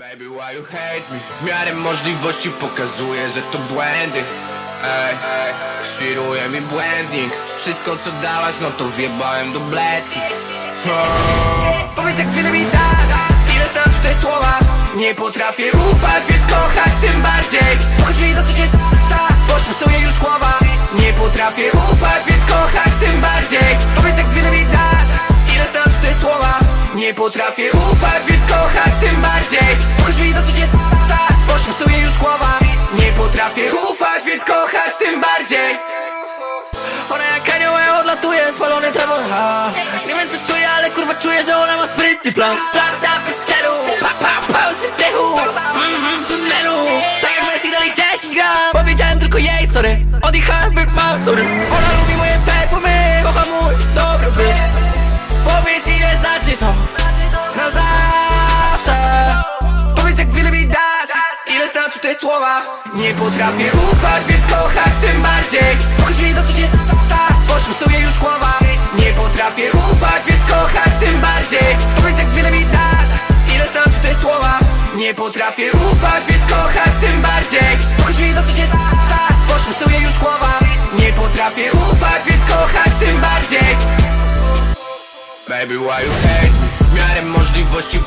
Baby, why you hate me? W miarę możliwości pokazuję, że to błędy. Ej, ej, świruje mi błędnik. Wszystko co dałaś, no to wjebałem do bledki. Powiedz jak wiele mi dasz Ile znasz te słowa. Nie potrafię ufać, więc kochać tym bardziej. Pokaż mi do co cię sta Poświęcuję już głowa. Nie potrafię ufać, więc kochać tym bardziej. Powiedz jak wiele mi dasz Ile znasz te słowa. Nie potrafię ufać, więc kochać tym bardziej. Pokaż mi do co cię sta Poświęcuję już głowa. Nie potrafię ufać, więc kochać tym bardziej. Ona jak aniołem odlatuje, spalony ha. Nie wiem co czuję, ale kurwa czuję, że ona ma sprytny plan. Prawda bez celu, pa pa pa z dechu mm, mm, w tunelu. Tak jak Messi dalej 10 gram Powiedziałem tylko jej sorry, odjechałem w mam sorry Nie potrafię ufać, więc kochać tym bardziej. Pokaż mi do co cię sta Poświęcuję już głowa. Nie potrafię ufać, więc kochać tym bardziej. Powiedz jak wiele mi dasz Ile znaczy te słowa. Nie potrafię ufać, więc kochać tym bardziej. Pokaż mi do co cię sta Poświęcuję już głowa. Nie potrafię ufać, więc kochać tym bardziej. Baby, why you hate me? W miarę możliwości